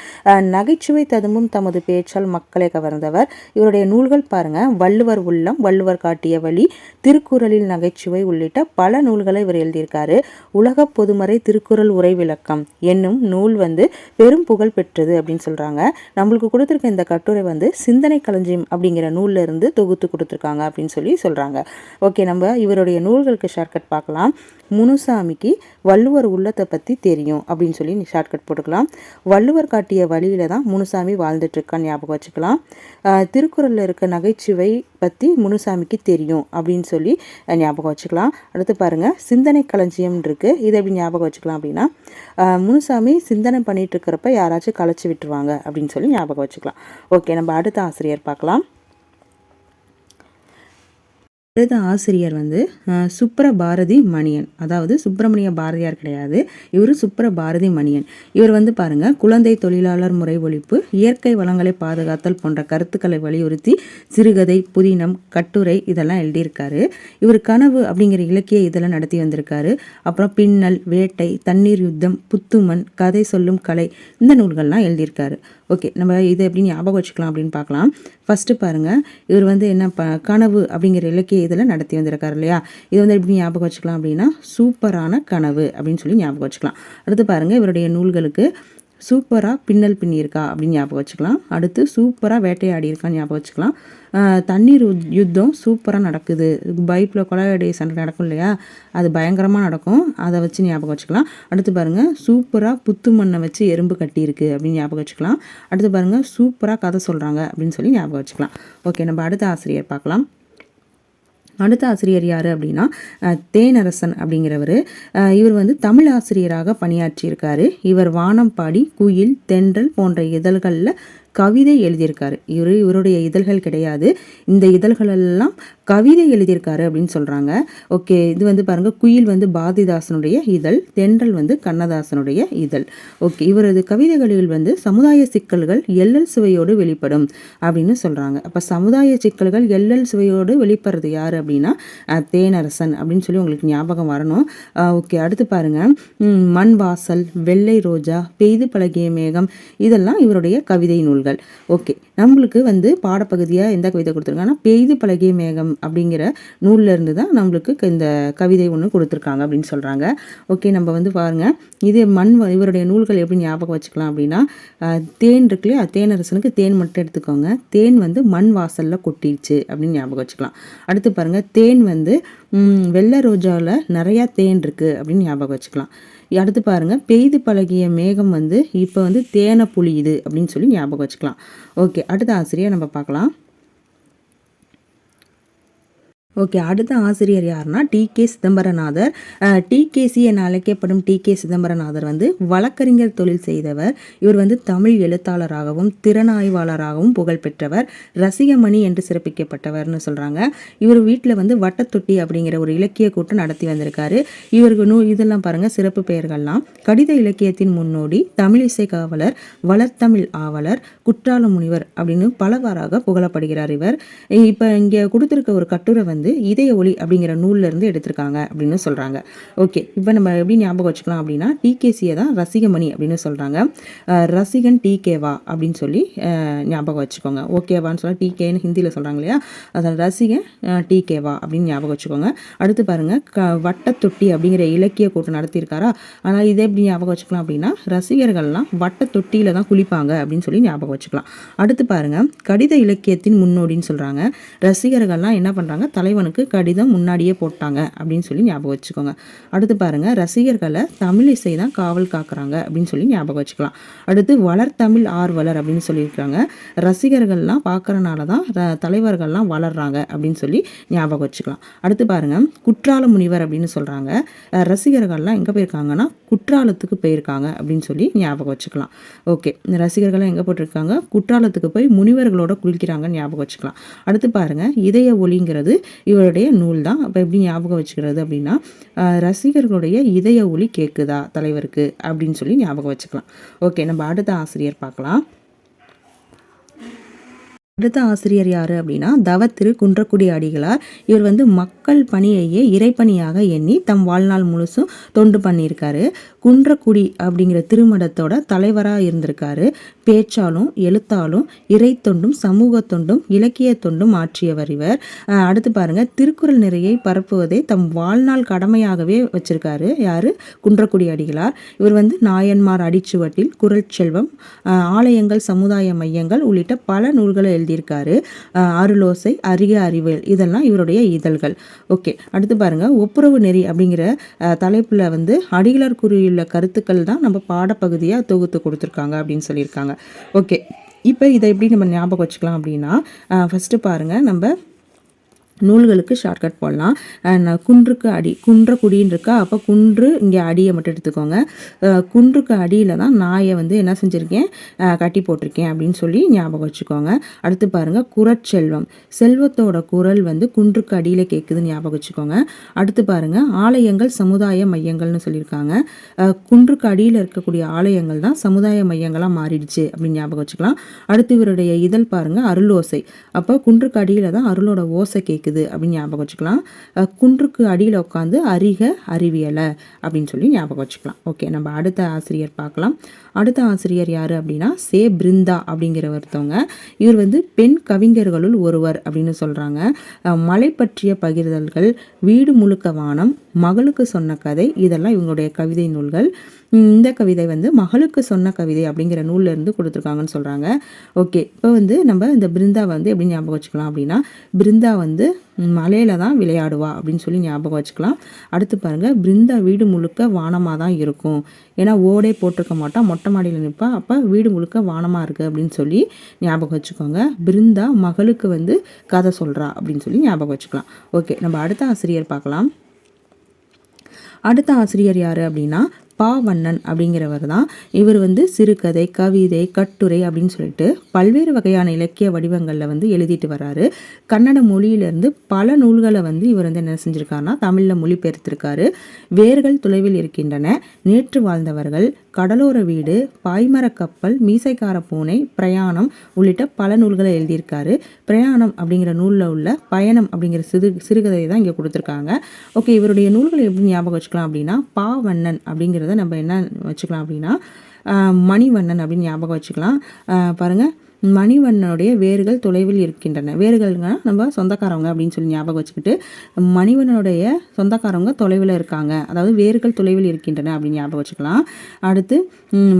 நகைச்சுவை ததும்பும் தமது பேச்சால் மக்களை கவர்ந்தவர். இவருடைய நூல்கள் பாருங்க. வள்ளுவர் உள்ளம் வள்ளுவர் காட்டிய வழி திருக்குறளில் நகைச்சுவை உள்ளிட்ட பல நூல்களை இவர் எழுதியிருக்காரு. உலக பொதுமறை திருக்குறள் உரை விளக்கம் என்னும் நூல் வந்து பெரும் புகழ் பெற்றது அப்படின்னு சொல்கிறாங்க நம்மளுக்கு கொடுத்துருக்க இந்த கட்டுரை வந்து சிந்தனை களஞ்சியம் அப்படிங்கிற நூலில் இருந்து தொகுத்து கொடுத்துருக்காங்க. கொடுத்துருக்காங்க அப்படின்னு சொல்லி சொல்கிறாங்க ஓகே நம்ம இவருடைய நூல்களுக்கு ஷார்ட்கட் பார்க்கலாம். முனுசாமிக்கு வள்ளுவர் உள்ளத்தை பற்றி தெரியும் அப்படின்னு சொல்லி ஷார்ட்கட் போட்டுக்கலாம். வள்ளுவர் காட்டிய வழியில் தான் முனுசாமி வாழ்ந்துட்டுருக்கான்னு ஞாபகம் வச்சுக்கலாம். திருக்குறளில் இருக்க நகைச்சுவை பற்றி முனுசாமிக்கு தெரியும் அப்படின்னு சொல்லி ஞாபகம் வச்சுக்கலாம். அடுத்து பாருங்கள் சிந்தனை களஞ்சியம் இருக்குது இதை எப்படி ஞாபகம் வச்சுக்கலாம் அப்படின்னா முனுசாமி சிந்தனை பண்ணிகிட்டு இருக்கிறப்ப யாராச்சும் களைச்சி விட்டுருவாங்க அப்படின்னு சொல்லி ஞாபகம் வச்சுக்கலாம். ஓகே நம்ம அடுத்த ஆசிரியர் பார்க்கலாம். எழுத ஆசிரியர் வந்து சுப்ர பாரதி மணியன். அதாவது சுப்பிரமணிய பாரதியார் கிடையாது. இவர் சுப்ர பாரதி மணியன். இவர் வந்து பாருங்கள் குழந்தை தொழிலாளர் முறை ஒழிப்பு இயற்கை வளங்களை பாதுகாத்தல் போன்ற கருத்துக்களை வலியுறுத்தி சிறுகதை புதினம் கட்டுரை இதெல்லாம் எழுதியிருக்காரு. இவர் கனவு அப்படிங்கிற இலக்கிய இதெல்லாம் நடத்தி வந்திருக்காரு. அப்புறம் பின்னல் வேட்டை தண்ணீர் யுத்தம் புத்துமன் கதை சொல்லும் கலை இந்த நூல்கள்லாம் எழுதியிருக்காரு. ஓகே நம்ம இதை எப்படி ஞாபகம் வச்சுக்கலாம் அப்படின்னு பார்க்கலாம். ஃபஸ்ட்டு பாருங்கள் இவர் வந்து என்ன ப கனவு அப்படிங்கிற இலக்கிய இதில் நடத்தி வந்திருக்காரு இல்லையா? இது வந்து எப்படி ஞாபகம் வச்சுக்கலாம் அப்படின்னா சூப்பரான கனவு அப்படின்னு சொல்லி ஞாபகம் வச்சுக்கலாம். அடுத்து பாருங்கள் இவருடைய நூல்களுக்கு சூப்பராக பின்னல் பின்னியிருக்கா அப்படின்னு ஞாபகம் வச்சுக்கலாம். அடுத்து சூப்பராக வேட்டையாடி இருக்கான்னு ஞாபகம் வச்சுக்கலாம். தண்ணீர் யுத்தம் சூப்பராக நடக்குது. பைப்பில் கொலையடி சண்டை நடக்கும் இல்லையா? அது பயங்கரமாக நடக்கும். அதை வச்சு ஞாபகம் வச்சுக்கலாம். அடுத்து பாருங்கள் சூப்பராக புத்து மண்ணை வச்சு எறும்பு கட்டியிருக்கு அப்படின்னு ஞாபகம் வச்சுக்கலாம். அடுத்து பாருங்கள் சூப்பராக கதை சொல்கிறாங்க அப்படின்னு சொல்லி ஞாபகம் வச்சுக்கலாம். ஓகே நம்ம அடுத்த ஆசிரியர் பார்க்கலாம். அடுத்த ஆசிரியர் யார் அப்படின்னா தேனரசன் அப்படிங்கிறவர். இவர் வந்து தமிழ் ஆசிரியராக பணியாற்றியிருக்காரு. இவர் வானம்பாடி குயில் தென்றல் போன்ற இதழ்களில் கவிதை எழுதியிருக்காரு. இவர் இவருடைய இதழ்கள் கிடையாது. இந்த இதழ்களெல்லாம் கவிதை எழுதியிருக்காரு அப்படின்னு சொல்கிறாங்க ஓகே இது வந்து பாருங்கள் குயில் வந்து பாரதிதாசனுடைய இதழ் தென்றல் வந்து கண்ணதாசனுடைய இதழ். ஓகே இவரது கவிதைகளில் வந்து சமுதாய சிக்கல்கள் எல்லல் சுவையோடு வெளிப்படும் அப்படின்னு சொல்கிறாங்க அப்போ சமுதாய சிக்கல்கள் எல்லல் சுவையோடு வெளிப்படுறது யார் அப்படின்னா தேனரசன் அப்படின்னு சொல்லி உங்களுக்கு ஞாபகம் வரணும். ஓகே அடுத்து பாருங்கள் மண் வாசல் வெள்ளை ரோஜா பெய்து பழகிய மேகம் இதெல்லாம் இவருடைய கவிதை நூல்கள். ஓகே நம்மளுக்கு வந்து பாடப்பகுதியாக எந்த கவிதை கொடுத்துருக்காங்கன்னா பெய்து பழகிய மேகம் அப்படிங்கிற நூலில் இருந்து தான் நம்மளுக்கு இந்த கவிதை ஒன்று கொடுத்துருக்காங்க அப்படின்னு சொல்கிறாங்க ஓகே நம்ம வந்து பாருங்கள் இது மண் இவருடைய நூல்கள் எப்படி ஞாபகம் வச்சுக்கலாம் அப்படின்னா தேன் இருக்கு இல்லையா? தேனரசனுக்கு தேன் மட்டும் எடுத்துக்கோங்க. தேன் வந்து மண் வாசலில் கொட்டிடுச்சு அப்படின்னு ஞாபகம் வச்சுக்கலாம். அடுத்து பாருங்கள் தேன் வந்து வெள்ளை ரோஜாவில் நிறையா தேன் இருக்குது அப்படின்னு ஞாபகம் வச்சுக்கலாம். அடுத்து பாருங்கள் பெய்து பழகிய மேகம் வந்து இப்போ வந்து தேனை புழியுது அப்படின்னு சொல்லி ஞாபகம் வச்சுக்கலாம். ஓகே அடுத்த ஆசிரியர் நம்ம பார்க்கலாம். ஓகே அடுத்த ஆசிரியர் யாருன்னா டி கே சிதம்பரநாதர். டிகேசி என அழைக்கப்படும் டி கே சிதம்பரநாதர் வந்து வழக்கறிஞர் தொழில் செய்தவர். இவர் வந்து தமிழ் எழுத்தாளராகவும் திறனாய்வாளராகவும் புகழ்பெற்றவர் ரசிகமணி என்று சிறப்பிக்கப்பட்டவர்னு சொல்கிறாங்க இவர் வீட்டில் வந்து வட்டத்தொட்டி அப்படிங்கிற ஒரு இலக்கிய கூட்டம் நடத்தி வந்திருக்காரு. இவருக்கு நூ இதெல்லாம் பாருங்கள் சிறப்பு பெயர்கள்லாம். கடித இலக்கியத்தின் முன்னோடி தமிழிசை காவலர் வளர்த்தமிழ் ஆவலர் குற்றால முனிவர் அப்படின்னு பலவாறாக புகழப்படுகிறார் இவர். இப்போ இங்கே கொடுத்துருக்க ஒரு கட்டுரை வந்து வந்து இதய ஒளி அப்படிங்கிற நூல்லேருந்து எடுத்திருக்காங்க அப்படின்னு சொல்கிறாங்க ஓகே இப்போ நம்ம எப்படி ஞாபகம் வச்சுக்கலாம் அப்படின்னா டிகேசியை தான் ரசிகமணி அப்படின்னு சொல்கிறாங்க ரசிகன் டிகேவா அப்படின்னு சொல்லி ஞாபகம் வச்சுக்கோங்க. ஓகேவான்னு சொல்லி டிகேன்னு ஹிந்தியில் சொல்கிறாங்க இல்லையா? அதில் ரசிகன் டிகேவா அப்படின்னு ஞாபகம் வச்சுக்கோங்க. அடுத்து பாருங்கள் க வட்டத்தொட்டி அப்படிங்கிற இலக்கிய கூட்டம் நடத்தியிருக்காரா? ஆனால் இதை எப்படி ஞாபகம் வச்சுக்கலாம் அப்படின்னா ரசிகர்கள்லாம் வட்டத்தொட்டியில் தான் குளிப்பாங்க அப்படின்னு சொல்லி ஞாபகம் வச்சுக்கலாம். அடுத்து பாருங்கள் கடித இலக்கியத்தின் முன்னோடின்னு சொல்கிறாங்க ரசிகர்கள்லாம் என்ன பண்ணுறாங்க தலைவர் தலைவனுக்கு கடிதம் முன்னாடியே போட்டாங்க அப்படின்னு சொல்லி ஞாபகம் வச்சுக்கோங்க. அடுத்து பாருங்கள் ரசிகர்களை தமிழ் இசை தான் காவல் காக்குறாங்க அப்படின்னு சொல்லி ஞாபகம் வச்சுக்கலாம். அடுத்து வளர் தமிழ் ஆர்வலர் அப்படின்னு சொல்லியிருக்காங்க. ரசிகர்கள்லாம் பார்க்குறனால தான் தலைவர்கள்லாம் வளர்கிறாங்க அப்படின்னு சொல்லி ஞாபகம் வச்சுக்கலாம். அடுத்து பாருங்கள் குற்றால முனிவர் அப்படின்னு சொல்கிறாங்க ரசிகர்கள்லாம் எங்கே போயிருக்காங்கன்னா குற்றாலத்துக்கு போயிருக்காங்க அப்படின்னு சொல்லி ஞாபகம் வச்சுக்கலாம். ஓகே ரசிகர்கள்லாம் எங்கே போட்டிருக்காங்க? குற்றாலத்துக்கு போய் முனிவர்களோட குளிக்கிறாங்கன்னு ஞாபகம் வச்சுக்கலாம். அடுத்து பாருங்கள் இதய ஒளிங்கிறது இவருடைய நூல் தான். அப்போ எப்படி ஞாபகம் வச்சுக்கிறது அப்படின்னா ரசிகர்களுடைய இதய ஒளி கேட்குதா தலைவருக்கு? அப்படின்னு சொல்லி ஞாபகம் வச்சுக்கலாம். ஓகே நம்ம அடுத்த ஆசிரியர் பார்க்கலாம். அடுத்த ஆசிரியர் யார் அப்படின்னா தவத்திரு குன்றக்குடி அடிகளார். இவர் வந்து மக்கள் பணியையே இறைப்பணியாக எண்ணி தம் வாழ்நாள் முழுசும் தொண்டு பண்ணியிருக்காரு. குன்றக்குடி அப்படிங்கிற திருமணத்தோட தலைவராக இருந்திருக்காரு. பேச்சாலும் எழுத்தாலும் இறை தொண்டும் சமூக தொண்டும் இலக்கிய தொண்டும் ஆற்றியவர் இவர். அடுத்து பாருங்க திருக்குறள் நிறையை பரப்புவதை தம் வாழ்நாள் கடமையாகவே வச்சிருக்காரு. யாரு? குன்றக்குடி அடிகளார். இவர் வந்து நாயன்மார் அடிச்சுவட்டில் குரல் செல்வம் ஆலயங்கள் சமுதாய மையங்கள் உள்ளிட்ட பல நூல்களை எழுதியிருக்காரு. அருளோசை அரிய அறிவியல் இதெல்லாம் இவருடைய இதழ்கள். ஓகே அடுத்து பாருங்க. ஒப்புரவு நெறி அப்படிங்கிற தலைப்பில் வந்து அடிகளர் கூறியுள்ள கருத்துக்கள் தான் நம்ம பாடப்பகுதியாக தொகுத்து கொடுத்துருக்காங்க அப்படின்னு சொல்லியிருக்காங்க. ஓகே இப்போ இதை எப்படி நம்ம ஞாபகம் வச்சுக்கலாம் அப்படின்னா ஃபஸ்ட்டு பாருங்கள் நம்ம நூல்களுக்கு ஷார்ட்கட் போடலாம். குன்றுக்கு அடி குன்றக்குடின்னு இருக்கா அப்போ குன்று இங்கே அடியை மட்டும் எடுத்துக்கோங்க. குன்றுக்கு அடியில் தான் நாயை வந்து என்ன செஞ்சுருக்கேன்? கட்டி போட்டிருக்கேன் அப்படின்னு சொல்லி ஞாபகம் வச்சுக்கோங்க. அடுத்து பாருங்கள் குரட்செல்வம் செல்வத்தோட குரல் வந்து குன்றுக்கு அடியில் கேட்குதுன்னு ஞாபகம் வச்சுக்கோங்க. அடுத்து பாருங்கள் ஆலயங்கள் சமுதாய மையங்கள்னு சொல்லியிருக்காங்க. குன்றுக்கு அடியில் இருக்கக்கூடிய ஆலயங்கள் தான் சமுதாய மையங்களாக மாறிடுச்சு அப்படின்னு ஞாபகம் வச்சுக்கலாம். அடுத்து இவருடைய இதழ் பாருங்கள் அருளோசை அப்போ குன்றுக்கு அடியில் தான் அருளோட ஓசை கேட்குது இருக்குது அப்படின்னு ஞாபகம் வச்சுக்கலாம். குன்றுக்கு அடியில் உட்காந்து அறிக அறிவியலை அப்படின்னு சொல்லி ஞாபகம் வச்சுக்கலாம். ஓகே நம்ம அடுத்த ஆசிரியர் பார்க்கலாம். அடுத்த ஆசிரியர் யார் அப்படின்னா சே. பிருந்தா அப்படிங்கிற ஒருத்தவங்க. இவர் வந்து பெண் கவிஞர்களுள் ஒருவர் அப்படின்னு சொல்கிறாங்க மலை பற்றிய பகிர்தல்கள் வீடு முழுக்க வானம் மகளுக்கு சொன்ன கதை இதெல்லாம் இவங்களுடைய கவிதை நூல்கள். இந்த கவிதை வந்து மகளுக்கு சொன்ன கவிதை அப்படிங்கிற நூலில் இருந்து கொடுத்துருக்காங்கன்னு சொல்கிறாங்க ஓகே இப்போ வந்து நம்ம இந்த பிருந்தா வந்து எப்படி ஞாபகம் வச்சுக்கலாம் அப்படின்னா பிருந்தா வந்து மலையில தான் விளையாடுவா அப்படின்னு சொல்லி ஞாபகம் வச்சுக்கலாம். அடுத்து பாருங்கள் பிருந்தா வீடு முழுக்க வானமாக தான் இருக்கும். ஏன்னா ஓடே போட்டிருக்க மாட்டோம் மொட்டை மாடியில் நிற்பா அப்போ வீடு முழுக்க வானமாக இருக்குது அப்படின்னு சொல்லி ஞாபகம் வச்சுக்கோங்க. பிருந்தா மகளுக்கு வந்து கதை சொல்கிறா அப்படின்னு சொல்லி ஞாபகம் வச்சுக்கலாம். ஓகே நம்ம அடுத்த ஆசிரியர் பார்க்கலாம். அடுத்த ஆசிரியர் யார் அப்படின்னா பா வண்ணன் அப்படிங்கிறவர் தான். இவர் வந்து சிறுகதை கவிதை கட்டுரை அப்படின்னு சொல்லிட்டு பல்வேறு வகையான இலக்கிய வடிவங்களில் வந்து எழுதிட்டு வர்றாரு கன்னட மொழியிலேருந்து பல நூல்களை வந்து இவர் வந்து என்ன செஞ்சுருக்காருனா தமிழில் மொழிபெயர்த்திருக்காரு. வேர்கள் தொலைவில் இருக்கின்றன. நேற்று வாழ்ந்தவர்கள் கடலோர வீடு பாய்மர கப்பல் மீசைக்கார பூனை பிரயாணம் உள்ளிட்ட பல நூல்களை எழுதியிருக்காரு. பிரயாணம் அப்படிங்கிற நூலில் உள்ள பயணம் அப்படிங்கிற சிறு சிறுகதையை தான் இங்கே கொடுத்துருக்காங்க. ஓகே இவருடைய நூல்களை எப்படி ஞாபகம் வச்சுக்கலாம் அப்படின்னா பாவண்ணன் அப்படிங்கிறத நம்ம என்ன வச்சுக்கலாம் அப்படின்னா மணிவண்ணன் அப்படின்னு ஞாபகம் வச்சுக்கலாம். பாருங்கள் மணிவண்ணனுடைய வேர்கள் தொலைவில் இருக்கின்றன. வேர்கள்னா நம்ம சொந்தக்காரவங்க அப்படின்னு சொல்லி ஞாபகம் வச்சுக்கிட்டு மணிவண்ணனுடைய சொந்தக்காரவங்க தொலைவில் இருக்காங்க. அதாவது வேர்கள் தொலைவில் இருக்கின்றன அப்படின்னு ஞாபகம் வச்சுக்கலாம். அடுத்து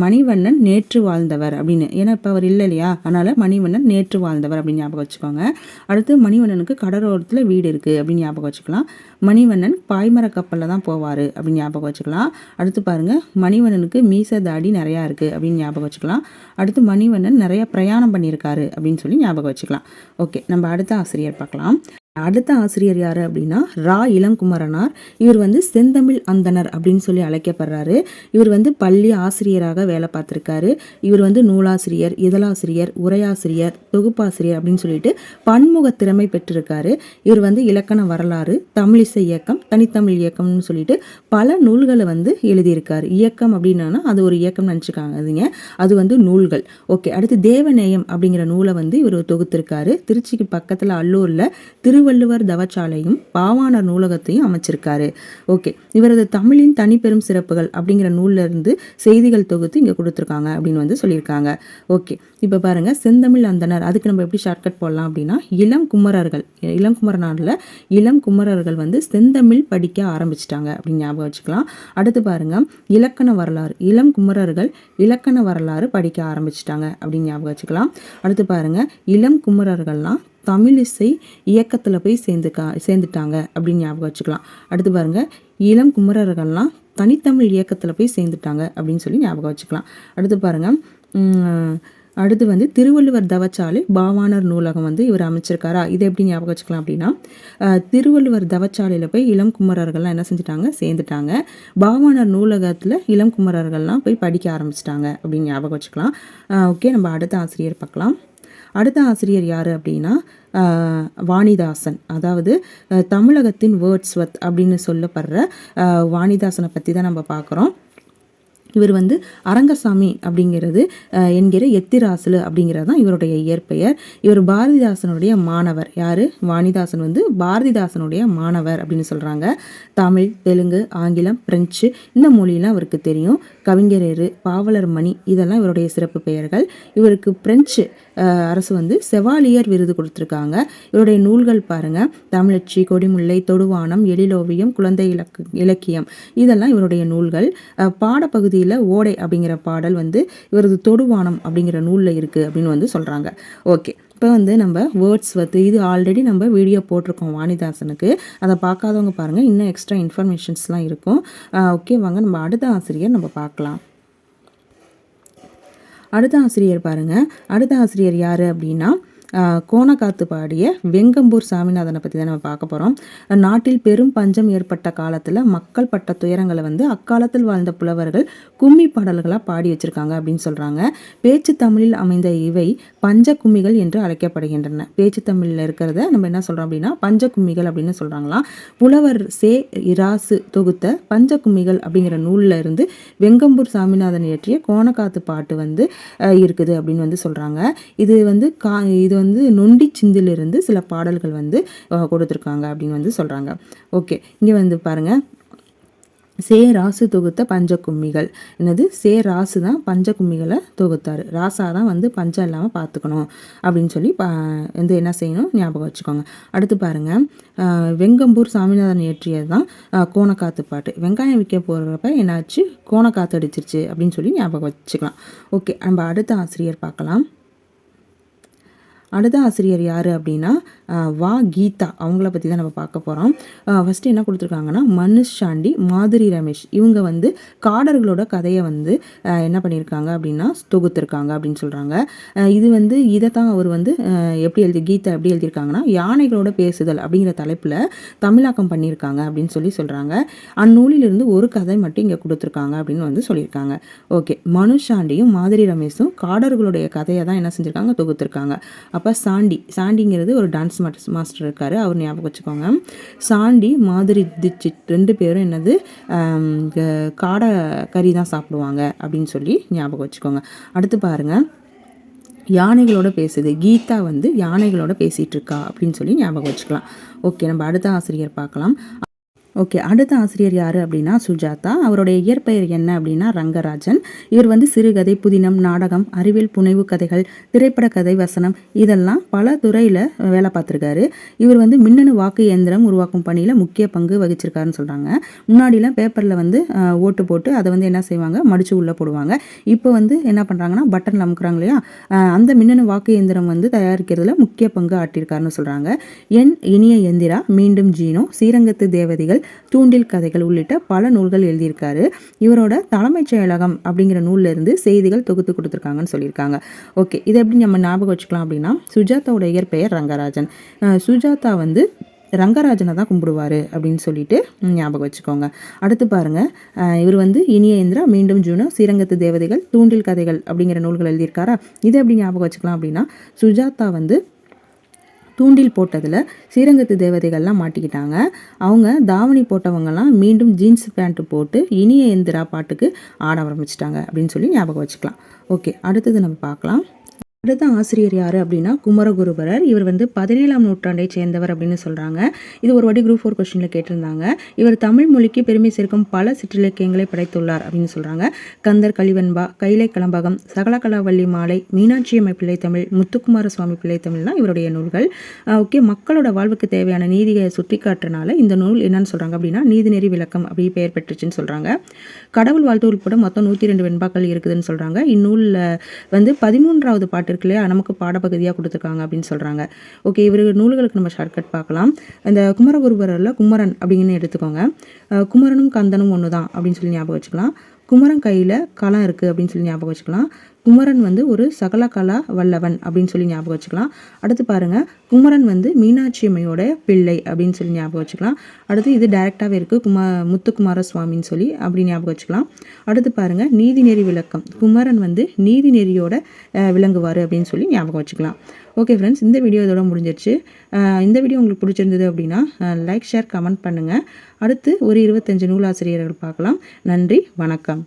மணிவண்ணன் நேற்று வாழ்ந்தவர் அப்படின்னு. ஏன்னா இப்போ அவர் இல்லை இல்லையா? அதனால் மணிவண்ணன் நேற்று வாழ்ந்தவர் அப்படின்னு ஞாபகம் வச்சுக்கோங்க. அடுத்து மணிவண்ணனுக்கு கடலோரத்தில் வீடு இருக்குது அப்படின்னு ஞாபகம் வச்சுக்கலாம். மணிவண்ணன் பாய்மர கப்பலில் தான் போவார் அப்படின்னு ஞாபகம் வச்சுக்கலாம். அடுத்து பாருங்கள் மணிவண்ணனுக்கு மீச தாடி நிறையா இருக்குது அப்படின்னு ஞாபகம் வச்சுக்கலாம். அடுத்து மணிவண்ணன் நிறைய பிரயாணம் பண்ணியிருக்காரு அப்படின்னு சொல்லி ஞாபகம் வச்சுக்கலாம். ஓகே நம்ம அடுத்த ஆசிரியர் பார்க்கலாம். அடுத்த ஆசிரியர் யார் அப்படின்னா ரா இளங்குமரனார். இவர் வந்து செந்தமிழ் அந்தனர் அப்படின்னு சொல்லி அழைக்கப்படுறாரு. இவர் வந்து பள்ளி ஆசிரியராக வேலை பார்த்துருக்காரு. இவர் வந்து நூலாசிரியர் இதழாசிரியர் உரையாசிரியர் தொகுப்பாசிரியர் அப்படின்னு சொல்லிட்டு பன்முக திறமை பெற்றிருக்காரு. இவர் வந்து இலக்கண வரலாறு தமிழிசை இயக்கம் தனித்தமிழ் இயக்கம்னு சொல்லிட்டு பல நூல்களை வந்து எழுதியிருக்காரு. இயக்கம் அப்படின்னா அது ஒரு இயக்கம் நினச்சிக்காங்க அது வந்து நூல்கள். ஓகே அடுத்து தேவநேயம் அப்படிங்கிற நூலை வந்து இவர் தொகுத்திருக்காரு. திருச்சிக்கு பக்கத்தில் அல்லூரில் திரு திருவள்ளுவர் தவச்சாலையும் பாவாணர் நூலகத்தையும் அமைச்சிருக்காரு. ஓகே. இவரது தமிழின் தனிப்பெரும் சிறப்புகள் அப்படிங்கிற நூல்ல இருந்து செய்திகள் தொகுத்து இங்கே கொடுத்துருக்காங்க அப்படின்னு வந்து சொல்லியிருக்காங்க. ஓகே. இப்போ பாருங்க செந்தமிழ் அந்தனர் அதுக்கு நம்ம எப்படி ஷார்ட்கட் போடலாம் அப்படின்னா இளம் குமரர்கள் இளம் குமரனாரில் இளம் குமரர்கள் வந்து செந்தமிழ் படிக்க ஆரம்பிச்சிட்டாங்க அப்படின்னு ஞாபகம் வச்சுக்கலாம். அடுத்து பாருங்க இலக்கண வரலாறு இளம் குமரர்கள் இலக்கண வரலாறு படிக்க ஆரம்பிச்சிட்டாங்க அப்படின்னு ஞாபகம் வச்சுக்கலாம். அடுத்து பாருங்க இளம் குமரர்கள்லாம் தமிழிசை இயக்கத்தில் போய் சேர்ந்துக்கா சேர்ந்துட்டாங்க அப்படின்னு ஞாபகம் வச்சுக்கலாம். அடுத்து பாருங்கள் இளம் குமரர்கள்லாம் தனித்தமிழ் இயக்கத்தில் போய் சேர்ந்துட்டாங்க அப்படின்னு சொல்லி ஞாபகம் வச்சுக்கலாம். அடுத்து பாருங்கள் அடுத்து வந்து திருவள்ளுவர் தவச்சாலை பாவானர் நூலகம் வந்து இவர் அமைச்சிருக்காரா? இதை எப்படி ஞாபகம் வச்சுக்கலாம் அப்படின்னா திருவள்ளுவர் தவச்சாலையில் போய் இளம் குமரர்கள்லாம் என்ன செஞ்சுட்டாங்க? சேர்ந்துட்டாங்க. பாவானர் நூலகத்தில் இளம் குமரர்கள்லாம் போய் படிக்க ஆரம்பிச்சிட்டாங்க அப்படின்னு ஞாபகம் வச்சுக்கலாம். ஓகே நம்ம அடுத்த ஆசிரியர் பார்க்கலாம். அடுத்த ஆசிரியர் யார் அப்படின்னா வாணிதாசன். அதாவது தமிழகத்தின் வேர்ட்ஸ்வத் அப்படின்னு சொல்லப்படுற வாணிதாசனை பற்றி தான் நம்ம பார்க்குறோம் இவர் வந்து அரங்கசாமி அப்படிங்கிறது என்கிற எத்திராசுலு அப்படிங்கிறது தான் இவருடைய இயற்பெயர். இவர் பாரதிதாசனுடைய மாணவர். யார்? வாணிதாசன் வந்து பாரதிதாசனுடைய மாணவர் அப்படின்னு சொல்கிறாங்க தமிழ் தெலுங்கு ஆங்கிலம் பிரெஞ்சு இந்த மொழியெலாம் அவருக்கு தெரியும். கவிஞரேறு பாவலர் மணி இதெல்லாம் இவருடைய சிறப்பு பெயர்கள். இவருக்கு பிரெஞ்சு அரசு வந்து செவாலியர் விருது கொடுத்துருக்காங்க. இவருடைய நூல்கள் பாருங்க. தமிழச்சி கொடிமுல்லை தொடுவானம் எழிலோவியம் குழந்தை இலக்கு இலக்கியம். இதெல்லாம் இவருடைய நூல்கள். பாடப்பகுதியில் ஓடை அப்படிங்கிற பாடல் வந்து இவரது தொடுவானம் அப்படிங்கிற நூலில் இருக்குது அப்படின்னு வந்து சொல்கிறாங்க ஓகே. இப்போ வந்து நம்ம வேர்ட்ஸ் வந்து இது ஆல்ரெடி நம்ம வீடியோ போட்டிருக்கோம் வாணிதாசனுக்கு. அதை பார்க்காதவங்க பாருங்கள் இன்னும் எக்ஸ்ட்ரா இன்ஃபர்மேஷன்ஸ்லாம் இருக்கும். ஓகே வாங்க. நம்ம அடுத்த ஆசிரியர் நம்ம பார்க்கலாம். அடுத்த ஆசிரியர் பாருங்கள் அடுத்த ஆசிரியர் யார் அப்படின்னா கோணக்காத்து பாடிய வெங்கம்பூர் சாமிநாதனை பற்றி தான் நம்ம பார்க்க போகிறோம் நாட்டில் பெரும் பஞ்சம் ஏற்பட்ட காலத்தில் மக்கள் பட்ட துயரங்களை வந்து அக்காலத்தில் வாழ்ந்த புலவர்கள் கும்மி பாடல்களாக பாடி வச்சுருக்காங்க அப்படின்னு சொல்கிறாங்க பேச்சு தமிழில் அமைந்த இவை பஞ்ச கும்மிகள் என்று அழைக்கப்படுகின்றன. பேச்சு தமிழில் இருக்கிறத நம்ம என்ன சொல்கிறோம் அப்படின்னா பஞ்ச கும்மிகள் அப்படின்னு சொல்கிறாங்களாம் புலவர் சே இராசு தொகுத்த பஞ்ச கும்மிகள் அப்படிங்கிற நூலில் இருந்து வெங்கம்பூர் சாமிநாதன் இயற்றிய கோணக்காத்து பாட்டு வந்து இருக்குது அப்படின்னு வந்து சொல்கிறாங்க இது வந்து கா இது வந்து நொண்டி சிந்திலிருந்து சில பாடல்கள் வந்து கொடுத்துருக்காங்க அப்படின்னு வந்து சொல்கிறாங்க ஓகே இங்கே வந்து பாருங்கள் சே ராசு தொகுத்த பஞ்ச கும்மிகள் என்னது? சே ராசு தான் பஞ்ச கும்மிகளை தொகுத்தார். ராசா தான் வந்து பஞ்சம் இல்லாமல் பார்த்துக்கணும் அப்படின்னு சொல்லி பா வந்து என்ன செய்யணும்? ஞாபகம் வச்சுக்கோங்க. அடுத்து பாருங்கள் வெங்கம்பூர் சாமிநாதன் இயற்றியது தான் கோணக்காத்து பாட்டு. வெங்காயம் விற்க போகிறப்ப என்னாச்சு? கோணக்காத்து அடிச்சிருச்சு அப்படின்னு சொல்லி ஞாபகம் வச்சுக்கலாம். ஓகே நம்ம அடுத்த ஆசிரியர் பார்க்கலாம். அடுத்த ஆசிரியர் யார் அப்படின்னா வா கீதா. அவங்கள பற்றி தான் நம்ம பார்க்க போகிறோம் ஃபஸ்ட்டு என்ன கொடுத்துருக்காங்கன்னா மனுஷ் சாண்டி மாதிரி ரமேஷ். இவங்க வந்து காடர்களோட கதையை வந்து என்ன பண்ணியிருக்காங்க அப்படின்னா தொகுத்திருக்காங்க அப்படின்னு சொல்கிறாங்க இது வந்து இதை தான் அவர் வந்து எப்படி எழுதி கீதா எப்படி எழுதியிருக்காங்கன்னா யானைகளோட பேசுதல் அப்படிங்கிற தலைப்பில் தமிழாக்கம் பண்ணியிருக்காங்க அப்படின்னு சொல்லி சொல்கிறாங்க அந்நூலிலிருந்து ஒரு கதை மட்டும் இங்கே கொடுத்துருக்காங்க அப்படின்னு வந்து சொல்லியிருக்காங்க. ஓகே. மனுஷாண்டியும் மாதிரி ரமேஷும் காடர்களுடைய கதையை தான் என்ன செஞ்சுருக்காங்க? தொகுத்திருக்காங்க. அப்போ சாண்டி சாண்டிங்கிறது ஒரு டான்ஸ் மாஸ்டர் மாஸ்டர் இருக்கார் அவர் ஞாபகம் வச்சுக்கோங்க. சாண்டி மாதிரி திச்சிட் ரெண்டு பேரும் என்னது காடை கறி தான் சாப்பிடுவாங்க அப்படின்னு சொல்லி ஞாபகம் வச்சுக்கோங்க. அடுத்து பாருங்கள் யானைகளோட பேசுது. கீதா வந்து யானைகளோட பேசிகிட்டு இருக்கா அப்படின்னு சொல்லி ஞாபகம் வச்சுக்கலாம். ஓகே நம்ம அடுத்த ஆசிரியர் பார்க்கலாம். ஓகே அடுத்த ஆசிரியர் யார் அப்படின்னா சுஜாதா. அவருடைய இயற்பெயர் என்ன அப்படின்னா ரங்கராஜன். இவர் வந்து சிறுகதை புதினம் நாடகம் அறிவியல் புனைவு கதைகள் திரைப்பட கதை வசனம் இதெல்லாம் பல துறையில் வேலை பார்த்துருக்காரு. இவர் வந்து மின்னணு வாக்கு இயந்திரம் உருவாக்கும் பணியில் முக்கிய பங்கு வகிச்சிருக்காருன்னு சொல்கிறாங்க முன்னாடிலாம் பேப்பரில் வந்து ஓட்டு போட்டு அதை வந்து என்ன செய்வாங்க? மடித்து உள்ளே போடுவாங்க. இப்போ வந்து என்ன பண்ணுறாங்கன்னா பட்டனில் அமுக்குறாங்க இல்லையா? அந்த மின்னணு வாக்கு இயந்திரம் வந்து தயாரிக்கிறதுல முக்கிய பங்கு ஆட்டியிருக்காருன்னு சொல்கிறாங்க என் இனிய எந்திரா மீண்டும் ஜீனோ ஸ்ரீரங்கத்து தேவதைகள் தூண்டில் கதைகள் உள்ளிட்ட பல நூல்கள் எழுதியிருக்காரு. இவரோட தலைமைச் செயலகம் அப்படிங்கிற நூலில் இருந்து செய்திகள் தொகுத்து கொடுத்துருக்காங்கன்னு சொல்லியிருக்காங்க. ஓகே இதை எப்படி நம்ம ஞாபகம் வச்சுக்கலாம் அப்படின்னா சுஜாதாவோட இயற்பெயர் ரங்கராஜன். சுஜாதா வந்து ரங்கராஜனை தான் கும்பிடுவார் அப்படின்னு சொல்லிட்டு ஞாபகம் வச்சுக்கோங்க. அடுத்து பாருங்க இவர் வந்து இனிய இந்திரா மீண்டும் ஜூனோ ஸ்ரீரங்கத்து தேவதைகள் தூண்டில் கதைகள் அப்படிங்கிற நூல்கள் எழுதியிருக்காரா? இதை எப்படி ஞாபகம் வச்சுக்கலாம் அப்படின்னா சுஜாதா வந்து தூண்டில் போட்டதில் ஸ்ரீரங்கத்து தேவதைகள்லாம் மாட்டிக்கிட்டாங்க. அவங்க தாவணி போட்டவங்கலாம் மீண்டும் ஜீன்ஸ் பேண்ட்டு போட்டு இனிய எந்திரா பாட்டுக்கு ஆட ஆரம்பிச்சிட்டாங்க அப்படின்னு சொல்லி ஞாபகம் வச்சுக்கலாம். ஓகே அடுத்தது நம்ம பார்க்கலாம். அடுத்த ஆசிரியர் யார் அப்படின்னா குமரகுருபரர். இவர் வந்து பதினேழாம் நூற்றாண்டை சேர்ந்தவர் அப்படின்னு சொல்கிறாங்க இது ஒரு வாட்டி குரூப் ஃபோர் கொஸ்டினில் கேட்டிருந்தாங்க. இவர் தமிழ் மொழிக்கு பெருமை சேர்க்கும் பல சிற்றிலக்கியங்களை படைத்துள்ளார் அப்படின்னு சொல்கிறாங்க கந்தர் கலிவன்பா கைலை கலம்பகம் சகலகலாவல்லி மாலை மீனாட்சி அம்மை பிள்ளை தமிழ் முத்துக்குமார சுவாமி பிள்ளை தமிழ்னா இவருடைய நூல்கள். ஓகே மக்களோட வாழ்வுக்கு தேவையான நீதியை சுட்டி காட்டுறனால இந்த நூல் என்னன்னு சொல்கிறாங்க அப்படின்னா நீதிநெறி விளக்கம் அப்படி பெயர் பெற்றுச்சுன்னு சொல்கிறாங்க கடவுள் வாழ்த்து உட்பட மொத்தம் நூற்றி ரெண்டு வெண்பாக்கள் இருக்குதுன்னு சொல்கிறாங்க இந்நூலில் வந்து பதிமூன்றாவது பாட்டு இருக்கு இல்லையா? நமக்கு பாடப்பகுதியாக கொடுத்துருக்காங்க அப்படின்னு சொல்கிறாங்க ஓகே இவர் நூல்களுக்கு நம்ம ஷார்ட்கட் பார்க்கலாம். இந்த குமரகுருபரில் குமரன் அப்படின்னு எடுத்துக்கோங்க. குமரனும் கந்தனும் ஒன்று தான் அப்படின்னு சொல்லி ஞாபகம் வச்சுக்கலாம். குமரன் கையில் களம் இருக்குது அப்படின்னு சொல்லி ஞாபகம் வச்சுக்கலாம். குமரன் வந்து ஒரு சகல கலா வல்லவன் அப்படின்னு சொல்லி ஞாபகம் வச்சுக்கலாம். அடுத்து பாருங்கள் குமரன் வந்து மீனாட்சி அம்மையோட பிள்ளை அப்படின்னு சொல்லி ஞாபகம் வச்சுக்கலாம். அடுத்து இது டைரெக்டாகவே இருக்குது குமா முத்துக்குமார சுவாமின்னு சொல்லி அப்படி ஞாபகம் வச்சுக்கலாம். அடுத்து பாருங்கள் நீதிநெறி விளக்கம். குமரன் வந்து நீதிநெறியோட விளங்குவார் அப்படின்னு சொல்லி ஞாபகம் வச்சுக்கலாம். ஓகே ஃப்ரெண்ட்ஸ் இந்த வீடியோ இதோட முடிஞ்சிருச்சு. இந்த வீடியோ உங்களுக்கு பிடிச்சிருந்தது அப்படின்னா லைக் ஷேர் கமெண்ட் பண்ணுங்கள் அடுத்து ஒரு இருபத்தஞ்சு நூலாசிரியர்கள் பார்க்கலாம். நன்றி வணக்கம்.